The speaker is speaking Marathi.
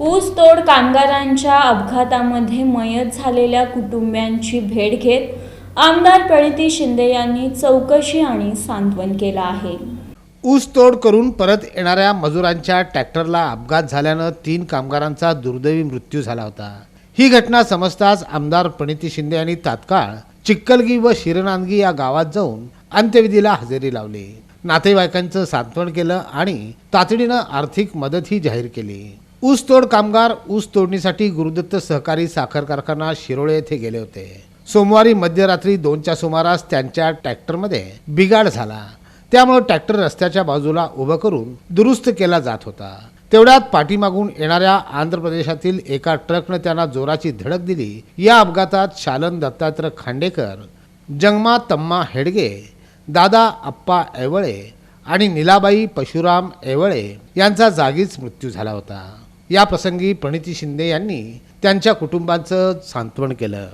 ऊसतोड कामगारांच्या अपघातामध्ये मयत झालेल्या कुटुंबियांची भेट घेत आमदार प्रणिती शिंदे यांनी चौकशी आणि सांत्वन केलं आहे. ऊसतोड करून परत येणाऱ्या मजुरांच्या ट्रॅक्टरला अपघात झाल्यानं तीन कामगारांचा दुर्दैवी मृत्यू झाला होता. ही घटना समजताच आमदार प्रणिती शिंदे यांनी तात्काळ चिक्कलगी व शिरनांदगी या गावात जाऊन अंत्यविधीला हजेरी लावली. नातेवाईकांचं सांत्वन केलं आणि तातडीनं आर्थिक मदतही जाहीर केली. ऊसतोड कामगार ऊस तोडणीसाठी गुरुदत्त सहकारी साखर कारखाना शिरोळे येथे गेले होते. सोमवारी मध्यरात्री दोनच्या सुमारास त्यांच्या ट्रॅक्टरमध्ये बिघाड झाला. त्यामुळे ट्रॅक्टर रस्त्याच्या बाजूला उभं करून दुरुस्त केला जात होता. तेवढ्यात पाठीमागून येणाऱ्या आंध्र प्रदेशातील एका ट्रकनं त्यांना जोराची धडक दिली. या अपघातात शालन दत्तात्रय खांडेकर जंगमा तम्मा हेडगे दादा अप्पा ऐवळे आणि निलाबाई पशुराम ऐवळे यांचा जागीच मृत्यू झाला होता. या प्रसंगी प्रणिती शिंदे यांनी त्यांच्या कुटुंबाचं सांत्वन केलं.